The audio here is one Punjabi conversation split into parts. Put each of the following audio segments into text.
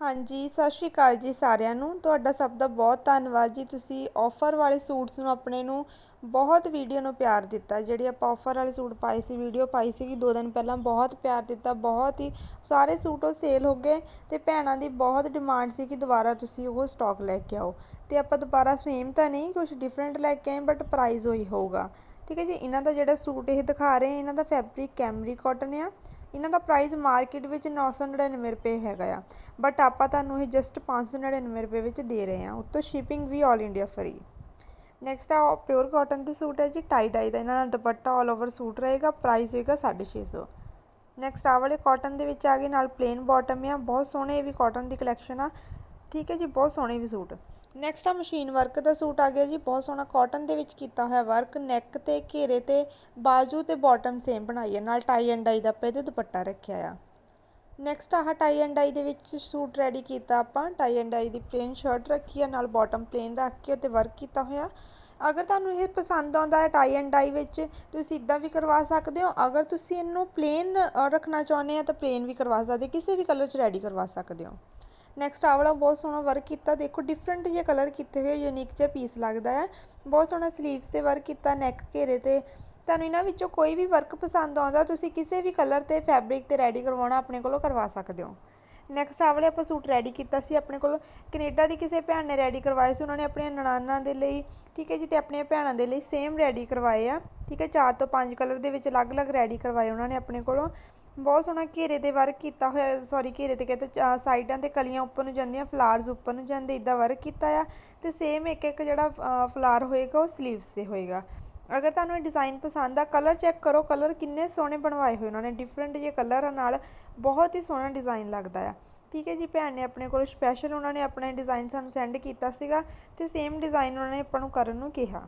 ਹਾਂਜੀ, ਸਤਿ ਸ਼੍ਰੀ ਅਕਾਲ ਜੀ ਸਾਰਿਆਂ ਨੂੰ। ਤੁਹਾਡਾ ਸਭ ਦਾ ਬਹੁਤ ਧੰਨਵਾਦ ਜੀ। ਤੁਸੀਂ ਆਫਰ ਵਾਲੇ ਸੂਟਸ ਨੂੰ ਆਪਣੇ ਨੂੰ ਬਹੁਤ ਵੀਡੀਓ ਨੂੰ ਪਿਆਰ ਦਿੱਤਾ। ਜਿਹੜੀ ਆਪਾਂ ਆਫਰ ਵਾਲੇ ਸੂਟ ਪਾਏ ਸੀ ਵੀਡੀਓ ਪਾਈ ਸੀਗੀ, ਦੋ ਦਿਨ ਪਹਿਲਾਂ ਬਹੁਤ ਪਿਆਰ ਦਿੱਤਾ। ਬਹੁਤ ਹੀ ਸਾਰੇ ਸੂਟ ਉਹ ਸੇਲ ਹੋ ਗਏ ਤੇ ਭੈਣਾਂ ਦੀ ਬਹੁਤ ਡਿਮਾਂਡ ਸੀ ਕਿ ਦੁਬਾਰਾ ਤੁਸੀਂ ਉਹ ਸਟਾਕ ਲੈ ਕੇ ਆਓ। ਤੇ ਆਪਾਂ ਦੁਬਾਰਾ ਸੇਮ ਤਾਂ ਨਹੀਂ ਕੁਝ ਡਿਫਰੈਂਟ ਲੈ ਕੇ ਆਏ ਬਟ ਪ੍ਰਾਈਸ ਉਹੀ ਹੋਊਗਾ। ਠੀਕ ਹੈ ਜੀ, ਇਹਨਾਂ ਦਾ ਜਿਹੜਾ ਸੂਟ ਇਹ ਦਿਖਾ ਰਹੇ ਇਹਨਾਂ ਦਾ ਫੈਬਰਿਕ ਕੈਮਰੀ ਕਾਟਨ ਆ। ਇਹਨਾਂ ਦਾ ਪ੍ਰਾਈਸ ਮਾਰਕੀਟ ਵਿੱਚ 999 ਰੁਪਏ ਹੈਗਾ ਆ। ਬਟ ਆਪਾਂ ਤੁਹਾਨੂੰ ਇਹ ਜਸਟ 599 ਰੁਪਏ ਵਿੱਚ ਦੇ ਰਹੇ ਹਾਂ। ਉੱਤੋਂ ਸ਼ਿਪਿੰਗ ਵੀ 올 ਇੰਡੀਆ ਫਰੀ ਨੈਕਸਟ ਆ ਪਿਓਰ ਕਾਟਨ ਦੇ ਸੂਟ ਹੈ ਜੀ ਟਾਈ ਡਾਈ ਦਾ। ਇਹਨਾਂ ਨਾਲ ਦੁਪੱਟਾ 올 ਓਵਰ ਸੂਟ ਰਹੇਗਾ ਪ੍ਰਾਈਸ ਹੋਏਗਾ 650 ਨੈਕਸਟ ਆ ਵਾਲੇ ਕਾਟਨ ਦੇ ਵਿੱਚ ਆ ਗਏ ਨਾਲ ਪਲੇਨ ਬਾਟਮ ਆ। ਬਹੁਤ ਸੋਹਣੇ ਇਹ ਵੀ ਕਾਟਨ ਦੀ ਕਲੈਕਸ਼ਨ ਆ। ਠੀਕ ਹੈ ਜੀ, ਬਹੁਤ ਸੋਹਣੇ ਵੀ ਸੂਟ। ਨੈਕਸਟ ਆ ਮਸ਼ੀਨ ਵਰਕ ਦਾ ਸੂਟ ਆ ਗਿਆ ਜੀ, ਬਹੁਤ ਸੋਹਣਾ ਕਾਟਨ ਦੇ ਵਿੱਚ ਕੀਤਾ ਹੋਇਆ ਵਰਕ ਨੈਕ ਤੇ, ਘੇਰੇ ਤੇ, ਬਾਜੂ ਤੇ ਬਾਟਮ ਸੇਮ ਬਣਾਈ ਹੈ, ਨਾਲ ਟਾਈ ਐਂਡ ਡਾਈ ਦਾ ਪੇ ਤੇ ਦੁਪੱਟਾ ਰੱਖਿਆ ਆ। ਨੈਕਸਟ ਆਹ ਟਾਈ ਐਂਡ ਡਾਈ ਦੇ ਵਿੱਚ ਸੂਟ ਰੈਡੀ ਕੀਤਾ ਆਪਾਂ ਟਾਈ ਐਂਡ ਡਾਈ ਦੀ ਪਲੇਨ ਸ਼ਰਟ ਰੱਖੀ ਆ, ਨਾਲ ਬਾਟਮ ਪਲੇਨ ਰੱਖ ਕੇ ਤੇ ਵਰਕ ਕੀਤਾ ਹੋਇਆ। ਅਗਰ ਤੁਹਾਨੂੰ ਇਹ ਪਸੰਦ ਆਉਂਦਾ ਹੈ ਟਾਈ ਐਂਡ ਡਾਈ ਵਿੱਚ, ਤੁਸੀਂ ਇਦਾਂ ਵੀ ਕਰਵਾ ਸਕਦੇ ਹੋ, ਅਗਰ ਤੁਸੀਂ ਇਹਨੂੰ ਪਲੇਨ ਰੱਖਣਾ ਚਾਹੁੰਦੇ ਆ ਤਾਂ ਪਲੇਨ ਵੀ ਕਰਵਾ ਸਕਦੇ, ਕਿਸੇ ਵੀ ਕਲਰ 'ਚ ਰੈਡੀ ਕਰਵਾ ਸਕਦੇ ਹੋ। ਨੈਕਸਟ ਆ ਵਾਲਾ ਬਹੁਤ ਸੋਹਣਾ ਵਰਕ ਕੀਤਾ। ਦੇਖੋ ਡਿਫਰੈਂਟ ਜਿਹੇ ਕਲਰ ਕੀਤੇ ਹੋਏ ਯੂਨੀਕ ਜਿਹਾ ਪੀਸ ਲੱਗਦਾ ਹੈ। ਬਹੁਤ ਸੋਹਣਾ ਸਲੀਵਸ ਤੇ ਵਰਕ ਕੀਤਾ ਨੈਕ ਘੇਰੇ ਤੇ। ਤੁਹਾਨੂੰ ਇਹਨਾਂ ਵਿੱਚੋਂ ਕੋਈ ਵੀ ਵਰਕ ਪਸੰਦ ਆਉਂਦਾ, ਤੁਸੀਂ ਕਿਸੇ ਵੀ ਕਲਰ ਤੇ ਫੈਬਰਿਕ ਤੇ ਰੈਡੀ ਕਰਵਾਉਣਾ, ਆਪਣੇ ਕੋਲੋਂ ਕਰਵਾ ਸਕਦੇ ਹੋ। ਨੈਕਸਟ ਆ ਵਾਲੇ ਆਪਾਂ ਸੂਟ ਰੈਡੀ ਕੀਤਾ ਸੀ, ਆਪਣੇ ਕੋਲ ਕੈਨੇਡਾ ਦੀ ਕਿਸੇ ਭੈਣ ਨੇ ਰੈਡੀ ਕਰਵਾਏ ਸੀ, ਉਹਨਾਂ ਨੇ ਆਪਣੀਆਂ ਨਨਾਨਾਂ ਦੇ ਲਈ, ਠੀਕ ਹੈ ਜੀ, ਤੇ ਆਪਣੀਆਂ ਭੈਣਾਂ ਦੇ ਲਈ ਸੇਮ ਰੈਡੀ ਕਰਵਾਏ ਆ। ਠੀਕ ਹੈ, ਚਾਰ ਤੋਂ ਪੰਜ ਕਲਰ ਦੇ ਵਿੱਚ ਅਲੱਗ-ਅਲੱਗ ਰੈਡੀ ਕਰਵਾਏ ਉਹਨਾਂ ਨੇ ਆਪਣੇ ਕੋਲੋਂ। ਬਹੁਤ ਸੋਹਣਾ ਘੇਰੇ ਦੇ ਵਰਕ ਕੀਤਾ ਹੋਇਆ ਸੌਰੀ ਘੇਰੇ ਤੇ ਕਹਿੰਦੇ ਸਾਈਡਾਂ ਤੇ ਕਲੀਆਂ ਉੱਪਰ ਨੂੰ ਜਾਂਦੀਆਂ ਫਲਾਰਸ ਉੱਪਰ ਨੂੰ ਜਾਂਦੇ ਇਦਾਂ ਵਰਕ ਕੀਤਾ ਆ ਤੇ ਸੇਮ ਇੱਕ ਇੱਕ ਜਿਹੜਾ ਫਲਾਰ ਹੋਏਗਾ ਉਹ ਸਲੀਵਸ ਤੇ ਹੋਏਗਾ। ਅਗਰ ਤੁਹਾਨੂੰ ਇਹ ਡਿਜ਼ਾਈਨ ਪਸੰਦ ਆ ਕਲਰ ਚੈੱਕ ਕਰੋ ਕਲਰ ਕਿੰਨੇ ਸੋਹਣੇ ਬਣਵਾਏ ਹੋਏ ਉਹਨਾਂ ਨੇ ਡਿਫਰੈਂਟ ਜਿਹੇ ਕਲਰ ਨਾਲ ਬਹੁਤ ਹੀ ਸੋਹਣਾ ਡਿਜ਼ਾਈਨ ਲੱਗਦਾ ਆ। ਠੀਕ ਹੈ ਜੀ ਭੈਣ ਨੇ ਆਪਣੇ ਕੋਲ ਸਪੈਸ਼ਲ ਉਹਨਾਂ ਨੇ ਆਪਣਾ ਡਿਜ਼ਾਈਨ ਸਾਨੂੰ ਸੈਂਡ ਕੀਤਾ ਸੀਗਾ ਤੇ ਸੇਮ ਡਿਜ਼ਾਈਨ ਉਹਨਾਂ ਨੇ ਆਪਾਂ ਨੂੰ ਕਰਨ ਨੂੰ ਕਿਹਾ।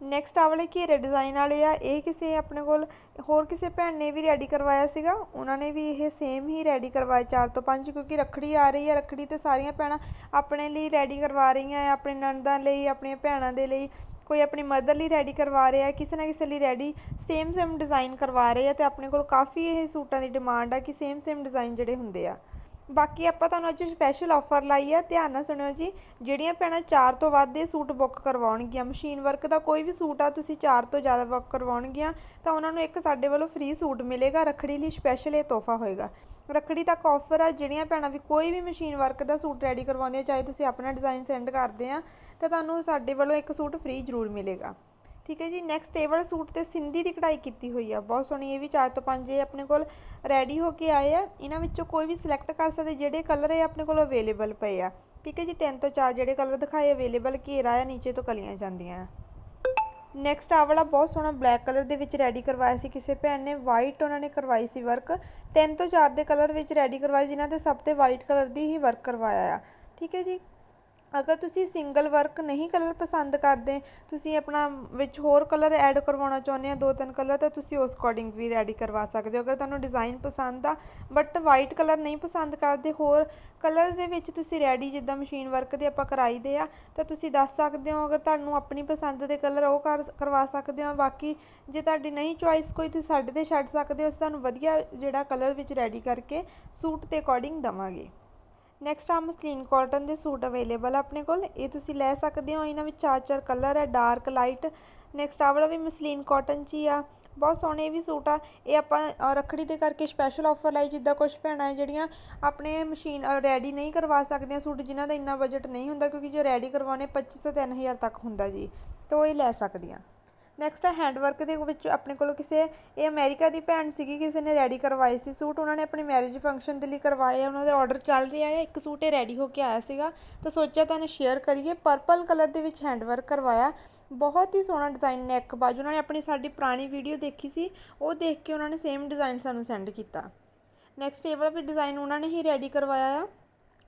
ਨੈਕਸਟ ਆ ਵਾਲੇ ਘੇਰੇ ਡਿਜ਼ਾਈਨ ਵਾਲੇ ਆ, ਇਹ ਕਿਸੇ ਆਪਣੇ ਕੋਲ, ਹੋਰ ਕਿਸੇ ਭੈਣ ਨੇ ਵੀ ਰੈਡੀ ਕਰਵਾਇਆ ਸੀਗਾ? ਉਹਨਾਂ ਨੇ ਵੀ ਇਹ ਸੇਮ ਹੀ ਰੈਡੀ ਕਰਵਾਏ 4 ਤੋਂ 5 ਕਿਉਂਕਿ ਰੱਖੜੀ ਆ ਰਹੀ ਹੈ ਰੱਖੜੀ ਤੇ ਸਾਰੀਆਂ ਭੈਣਾਂ ਆਪਣੇ ਲਈ ਰੈਡੀ ਕਰਵਾ ਰਹੀਆਂ ਆ, ਆਪਣੇ ਨਣਦਾਂ ਲਈ, ਆਪਣੀਆਂ ਭੈਣਾਂ ਦੇ ਲਈ। ਕੋਈ ਆਪਣੀ ਮਦਰ ਲਈ ਰੈਡੀ ਕਰਵਾ ਰਿਹਾ ਕਿਸੇ ਨਾ ਕਿਸੇ ਲਈ ਰੈਡੀ ਸੇਮ ਸੇਮ ਡਿਜ਼ਾਈਨ ਕਰਵਾ ਰਹੇ ਆ ਤੇ ਆਪਣੇ ਕੋਲ ਕਾਫੀ ਇਹ ਸੂਟਾਂ ਦੀ ਡਿਮਾਂਡ ਆ ਕਿ ਸੇਮ ਸੇਮ ਡਿਜ਼ਾਈਨ ਜਿਹੜੇ ਹੁੰਦੇ ਆ। ਬਾਕੀ ਆਪਾਂ ਤੁਹਾਨੂੰ ਅੱਜ ਸਪੈਸ਼ਲ ਆਫਰ ਲਾਈ ਆ, ਧਿਆਨ ਨਾਲ ਸੁਣਿਓ ਜੀ, ਜਿਹੜੀਆਂ ਭੈਣਾਂ 4 ਤੋਂ ਵੱਧ ਦੇ ਸੂਟ ਬੁੱਕ ਕਰਵਾਉਣਗੀਆਂ। ਮਸ਼ੀਨ ਵਰਕ ਦਾ ਕੋਈ ਵੀ ਸੂਟ ਆ, ਤੁਸੀਂ 4 ਤੋਂ ਜ਼ਿਆਦਾ ਬੁੱਕ ਕਰਵਾਉਣਗੀਆਂ, ਤਾਂ ਉਹਨਾਂ ਨੂੰ ਇੱਕ ਸਾਡੇ ਵੱਲੋਂ ਫ੍ਰੀ ਸੂਟ ਮਿਲੇਗਾ, ਰੱਖੜੀ ਲਈ ਸਪੈਸ਼ਲ ਇਹ ਤੋਹਫਾ ਹੋਏਗਾ। ਰੱਖੜੀ ਤੱਕ ਆਫਰ ਆ, ਜਿਹੜੀਆਂ ਭੈਣਾਂ ਵੀ ਕੋਈ ਵੀ ਮਸ਼ੀਨ ਵਰਕ ਦਾ ਸੂਟ ਰੈਡੀ ਕਰਵਾਉਂਦੀਆਂ, ਚਾਹੇ ਤੁਸੀਂ ਆਪਣਾ ਡਿਜ਼ਾਈਨ ਸੈਂਡ ਕਰਦੇ ਆ, ਤਾਂ ਤੁਹਾਨੂੰ ਸਾਡੇ ਵੱਲੋਂ ਇੱਕ ਸੂਟ ਫ੍ਰੀ ਜ਼ਰੂਰ ਮਿਲੇਗਾ। ਠੀਕ ਹੈ ਜੀ। ਨੈਕਸਟ ਇਹ ਵਾਲਾ ਸੂਟ ਤੇ ਸਿੰਧੀ ਦੀ ਕਢਾਈ ਕੀਤੀ ਹੋਈ ਆ। ਬਹੁਤ ਸੋਹਣੀ ਇਹ ਵੀ 4 ਤੋਂ 5 ਇਹ ਆਪਣੇ ਕੋਲ ਰੈਡੀ ਹੋ ਕੇ ਆਏ ਆ। ਇਹਨਾਂ ਵਿੱਚੋਂ ਕੋਈ ਵੀ ਸਿਲੈਕਟ ਕਰ ਸਕਦੇ, ਜਿਹੜੇ ਕਲਰ ਇਹ ਆਪਣੇ ਕੋਲ ਅਵੇਲੇਬਲ ਪਏ ਆ। ਠੀਕ ਹੈ ਜੀ 3 ਤੋਂ 4 ਜਿਹੜੇ ਕਲਰ ਦਿਖਾਏ ਅਵੇਲੇਬਲ ਘੇਰਾ ਆ, ਨੀਚੇ ਤੋਂ ਕਲੀਆਂ ਜਾਂਦੀਆਂ ਨੈਕਸਟ ਆ ਵਾਲਾ ਬਹੁਤ ਸੋਹਣਾ ਬਲੈਕ ਕਲਰ ਦੇ ਵਿੱਚ ਰੈਡੀ ਕਰਵਾਇਆ ਸੀ ਕਿਸੇ ਭੈਣ ਨੇ। ਵਾਈਟ ਉਹਨਾਂ ਨੇ ਕਰਵਾਈ ਸੀ ਵਰਕ 3 ਤੋਂ 4 ਦੇ ਕਲਰ ਵਿੱਚ ਰੈਡੀ ਕਰਵਾਈ ਜਿਨ੍ਹਾਂ ਤੇ ਸਭ ਤੇ ਵਾਈਟ ਕਲਰ ਦੀ ਹੀ ਵਰਕ ਕਰਵਾਇਆ ਆ। ਠੀਕ ਹੈ ਜੀ। ਅਗਰ ਤੁਸੀਂ ਸਿੰਗਲ ਵਰਕ ਨਹੀਂ ਕਲਰ ਪਸੰਦ ਕਰਦੇ, ਤੁਸੀਂ ਆਪਣਾ ਵਿੱਚ ਹੋਰ ਕਲਰ ਐਡ ਕਰਵਾਉਣਾ ਚਾਹੁੰਦੇ ਆ ਦੋ ਤਿੰਨ ਕਲਰ, ਤਾਂ ਤੁਸੀਂ ਉਸ ਅਕੋਰਡਿੰਗ ਵੀ ਰੈਡੀ ਕਰਵਾ ਸਕਦੇ ਹੋ। ਅਗਰ ਤੁਹਾਨੂੰ ਡਿਜ਼ਾਈਨ ਪਸੰਦ ਆ ਬਟ ਵਾਈਟ ਕਲਰ ਨਹੀਂ ਪਸੰਦ ਕਰਦੇ, ਹੋਰ ਕਲਰ ਦੇ ਵਿੱਚ ਤੁਸੀਂ ਰੈਡੀ ਜਿੱਦਾਂ ਮਸ਼ੀਨ ਵਰਕ ਦੇ ਆਪਾਂ ਕਰਾਈਦੇ ਆ, ਤਾਂ ਤੁਸੀਂ ਦੱਸ ਸਕਦੇ ਹੋ, ਅਗਰ ਤੁਹਾਨੂੰ ਆਪਣੀ ਪਸੰਦ ਦੇ ਕਲਰ ਉਹ ਕਰ ਕਰਵਾ ਸਕਦੇ ਹੋ। ਬਾਕੀ ਜੇ ਤੁਹਾਡੀ ਨਹੀਂ ਚੁਆਇਸ ਕੋਈ, ਤੁਸੀਂ ਸਾਡੇ ਤੇ ਛੱਡ ਸਕਦੇ ਹੋ, ਅਸੀਂ ਤੁਹਾਨੂੰ ਵਧੀਆ ਜਿਹੜਾ ਕਲਰ ਵਿੱਚ ਰੈਡੀ ਕਰਕੇ ਸੂਟ ਦੇ ਅਕੋਰਡਿੰਗ ਦਵਾਂਗੇ। ਨੈਕਸਟ ਆ ਮਸਲੀਨ ਕਾਟਨ ਦੇ ਸੂਟ ਅਵੇਲੇਬਲ ਆ ਆਪਣੇ ਕੋਲ। ਇਹ ਤੁਸੀਂ ਲੈ ਸਕਦੇ ਹੋ। ਇਹਨਾਂ ਵਿੱਚ ਚਾਰ ਚਾਰ ਕਲਰ ਹੈ ਡਾਰਕ ਲਾਈਟ ਨੈਕਸਟ ਆ ਵਾਲਾ ਵੀ ਮਸਲੀਨ ਕਾਟਨ 'ਚ ਹੀ ਆ। ਬਹੁਤ ਸੋਹਣੇ ਵੀ ਸੂਟ ਆ। ਇਹ ਆਪਾਂ ਰੱਖੜੀ ਦੇ ਕਰਕੇ ਸਪੈਸ਼ਲ ਆਫਰ ਲਾਈ, ਜਿੱਦਾਂ ਕੁਝ ਭੈਣਾਂ ਹੈ ਜਿਹੜੀਆਂ ਆਪਣੇ ਮਸ਼ੀਨ ਰੈਡੀ ਨਹੀਂ ਕਰਵਾ ਸਕਦੀਆਂ ਸੂਟ, ਜਿਨ੍ਹਾਂ ਦਾ ਇੰਨਾ ਬਜਟ ਨਹੀਂ ਹੁੰਦਾ, ਕਿਉਂਕਿ ਜੇ ਰੈਡੀ ਕਰਵਾਉਣੇ 2500 3000 ਤੱਕ ਹੁੰਦਾ ਜੀ। ਤਾਂ ਉਹ ਇਹ ਲੈ ਸਕਦੀਆਂ। ਨੈਕਸਟ ਹੈ ਹੈਂਡ ਦੇ ਵਿੱਚ ਆਪਣੇ ਕੋਲੋਂ ਕਿਸੇ, ਇਹ ਅਮਰੀਕਾ ਦੀ ਭੈਣ ਸੀਗੀ, ਕਿਸੇ ਨੇ ਰੈਡੀ ਕਰਵਾਏ ਸੀ ਸੂਟ। ਉਹਨਾਂ ਨੇ ਆਪਣੀ ਮੈਰਿਜ ਫੰਕਸ਼ਨ ਦੇ ਲਈ ਕਰਵਾਏ ਉਹਨਾਂ ਦੇ ਆਰਡਰ ਚੱਲ ਰਿਹਾ ਹੈ ਇੱਕ ਸੂਟ ਇਹ ਰੈਡੀ ਹੋ ਕੇ ਆਇਆ ਸੀਗਾ। ਤਾਂ ਸੋਚਿਆ ਤੁਹਾਨੂੰ ਸ਼ੇਅਰ ਕਰੀਏ ਪਰਪਲ ਕਲਰ ਦੇ ਵਿੱਚ ਹੈਂਡਵਰਕ ਕਰਵਾਇਆ। ਬਹੁਤ ਹੀ ਸੋਹਣਾ ਡਿਜ਼ਾਈਨ ਨੈਕ ਬਾਜੂ। ਉਹਨਾਂ ਨੇ ਆਪਣੀ ਸਾਡੀ ਪੁਰਾਣੀ ਵੀਡੀਓ ਦੇਖੀ ਸੀ, ਉਹ ਦੇਖ ਕੇ ਉਹਨਾਂ ਨੇ ਸੇਮ ਡਿਜ਼ਾਈਨ ਸਾਨੂੰ ਸੈਂਡ ਕੀਤਾ। ਨੈਕਸਟ ਇਹ ਵਾਲਾ ਵੀ ਡਿਜ਼ਾਈਨ ਉਹਨਾਂ ਨੇ ਹੀ ਰੈਡੀ ਕਰਵਾਇਆ ਆ।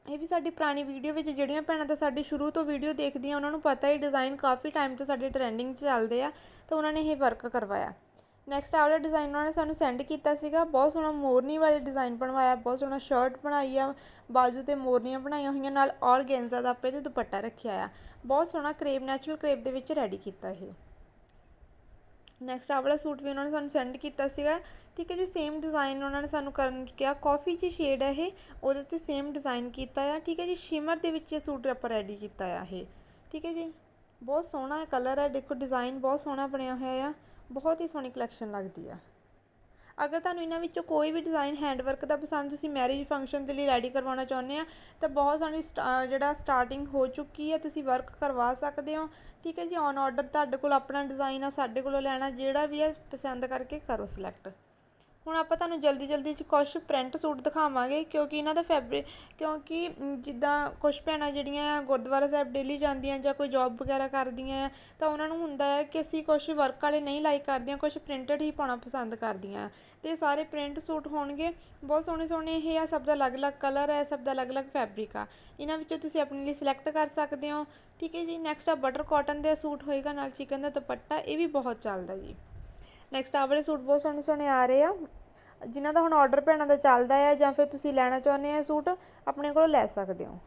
ਇਹ ਵੀ ਸਾਡੀ ਪੁਰਾਣੀ ਵੀਡੀਓ ਵਿੱਚ ਜਿਹੜੀਆਂ ਭੈਣਾਂ ਤਾਂ ਸਾਡੇ ਸ਼ੁਰੂ ਤੋਂ ਵੀਡੀਓ ਦੇਖਦੀਆਂ, ਉਹਨਾਂ ਨੂੰ ਪਤਾ ਹੈ ਡਿਜ਼ਾਈਨ ਕਾਫੀ ਟਾਈਮ ਤੋਂ ਸਾਡੇ ਟ੍ਰੈਂਡਿੰਗ 'ਚ ਚੱਲਦੇ ਆ, ਤਾਂ ਉਹਨਾਂ ਨੇ ਇਹ ਵਰਕ ਕਰਵਾਇਆ। ਨੈਕਸਟ ਆਹ ਵਾਲਾ ਡਿਜ਼ਾਈਨ ਉਹਨਾਂ ਨੇ ਸਾਨੂੰ ਸੈਂਡ ਕੀਤਾ ਸੀਗਾ। ਬਹੁਤ ਸੋਹਣਾ ਮੋਰਨੀ ਵਾਲੇ ਡਿਜ਼ਾਈਨ ਬਣਵਾਇਆ, ਬਹੁਤ ਸੋਹਣਾ ਸ਼ਰਟ ਬਣਾਈ ਆ, ਬਾਜੂ ਤੇ ਮੋਰਨੀਆਂ ਬਣਾਈਆਂ ਹੋਈਆਂ, ਨਾਲ ਔਰਗੈਂਜ਼ਾ ਦਾ ਆਪੇ ਤੇ ਦੁਪੱਟਾ ਰੱਖਿਆ ਆ। ਬਹੁਤ ਸੋਹਣਾ ਕਰੇਪ ਨੈਚੁਰਲ ਕਰੇਪ ਦੇ ਵਿੱਚ ਰੈਡੀ ਕੀਤਾ ਇਹ। ਨੈਕਸਟ ਆਹ ਵਾਲਾ ਸੂਟ ਵੀ ਉਹਨਾਂ ਨੇ ਸਾਨੂੰ ਸੈਂਡ ਕੀਤਾ ਸੀਗਾ। ਠੀਕ ਹੈ ਜੀ ਸੇਮ ਡਿਜ਼ਾਈਨ ਉਹਨਾਂ ਨੇ ਸਾਨੂੰ ਕਰਨ ਕਿਹਾ। ਕਾਫੀ ਜੀ ਸ਼ੇਡ ਹੈ ਇਹ, ਉਹਦੇ ਤੇ ਸੇਮ ਡਿਜ਼ਾਈਨ ਕੀਤਾ ਆ। ਠੀਕ ਹੈ ਜੀ ਸ਼ਿਮਰ ਦੇ ਵਿੱਚ ਇਹ ਸੂਟ ਆਪਾਂ ਰੈਡੀ ਕੀਤਾ ਆ ਇਹ। ਠੀਕ ਹੈ ਜੀ, ਬਹੁਤ ਸੋਹਣਾ ਕਲਰ ਹੈ ਦੇਖੋ ਡਿਜ਼ਾਈਨ ਬਹੁਤ ਸੋਹਣਾ ਬਣਿਆ ਹੋਇਆ ਆ। ਬਹੁਤ ਹੀ ਸੋਹਣੀ ਕਲੈਕਸ਼ਨ ਲੱਗਦੀ ਆ। ਅਗਰ ਤੁਹਾਨੂੰ ਇਹਨਾਂ ਵਿੱਚੋਂ ਕੋਈ ਵੀ ਡਿਜ਼ਾਈਨ ਹੈਂਡਵਰਕ ਦਾ ਪਸੰਦ ਤੁਸੀਂ ਮੈਰਿਜ ਫੰਕਸ਼ਨ ਦੇ ਲਈ ਰੈਡੀ ਕਰਵਾਉਣਾ ਚਾਹੁੰਦੇ ਆ, ਤਾਂ ਬਹੁਤ ਸਾਰੀ ਸਟਾ- ਜਿਹੜਾ ਸਟਾਰਟਿੰਗ ਹੋ ਚੁੱਕੀ ਹੈ, ਤੁਸੀਂ ਵਰਕ ਕਰਵਾ ਸਕਦੇ ਹੋ। ਠੀਕ ਹੈ ਜੀ ਔਨ ਆਰਡਰ ਤੁਹਾਡੇ ਕੋਲ ਆਪਣਾ ਡਿਜ਼ਾਈਨ ਆ, ਸਾਡੇ ਕੋਲੋਂ ਲੈਣਾ, ਜਿਹੜਾ ਵੀ ਹੈ, ਪਸੰਦ ਕਰਕੇ ਕਰੋ ਸਿਲੈਕਟ ਹੁਣ ਆਪਾਂ ਤੁਹਾਨੂੰ ਜਲਦੀ ਜਲਦੀ ਚ ਕੁਛ ਪ੍ਰਿੰਟ ਸੂਟ ਦਿਖਾਵਾਂਗੇ, ਕਿਉਂਕਿ ਇਹਨਾਂ ਦਾ ਫੈਬਰਿਕ ਕਿਉਂਕਿ ਜਿੱਦਾਂ ਕੁਛ ਭੈਣਾਂ ਜਿਹੜੀਆਂ ਗੁਰਦੁਆਰਾ ਸਾਹਿਬ ਡੇਲੀ ਜਾਂਦੀਆਂ ਜਾਂ ਕੋਈ ਜੌਬ ਵਗੈਰਾ ਕਰਦੀਆਂ ਆ, ਤਾਂ ਉਹਨਾਂ ਨੂੰ ਹੁੰਦਾ ਹੈ ਕਿ ਅਸੀਂ ਕੁਛ ਵਰਕ ਵਾਲੇ ਨਹੀਂ ਲਾਈਕ ਕਰਦੀਆਂ ਕੁਛ ਪ੍ਰਿੰਟਡ ਹੀ ਪਾਉਣਾ ਪਸੰਦ ਕਰਦੀਆਂ ਤੇ ਸਾਰੇ ਪ੍ਰਿੰਟ ਸੂਟ ਹੋਣਗੇ, ਬਹੁਤ ਸੋਹਣੇ ਸੋਹਣੇ ਇਹ ਆ, ਸਭ ਦਾ ਅਲੱਗ-ਅਲੱਗ ਕਲਰ ਹੈ ਸਭ ਦਾ ਅਲੱਗ-ਅਲੱਗ ਫੈਬਰਿਕ ਆ। ਇਹਨਾਂ ਵਿੱਚੋਂ ਤੁਸੀਂ ਆਪਣੇ ਲਈ ਸਿਲੈਕਟ ਕਰ ਸਕਦੇ ਹੋ। ਠੀਕ ਹੈ ਜੀ ਨੈਕਸਟ ਆ ਬਟਰ ਕਾਟਨ ਦੇ ਸੂਟ ਹੋਏਗਾ ਨਾਲ ਚਿਕਨ ਦਾ ਦੁਪੱਟਾ, ਇਹ ਵੀ ਬਹੁਤ ਚੱਲਦਾ ਜੀ। ਨੈਕਸਟ ਆਹ ਵਾਲੇ ਸੂਟ ਬਹੁਤ ਸੋਹਣੇ ਸੋਹਣੇ ਆ ਰਹੇ ਆ। ਜਿਨ੍ਹਾਂ ਦਾ ਹੁਣ ਆਰਡਰ ਭੈਣਾਂ ਦਾ ਚੱਲਦਾ ਆ ਜਾਂ ਫਿਰ ਤੁਸੀਂ ਲੈਣਾ ਚਾਹੁੰਦੇ ਆ ਸੂਟ, ਆਪਣੇ ਕੋਲੋਂ ਲੈ ਸਕਦੇ ਹੋ।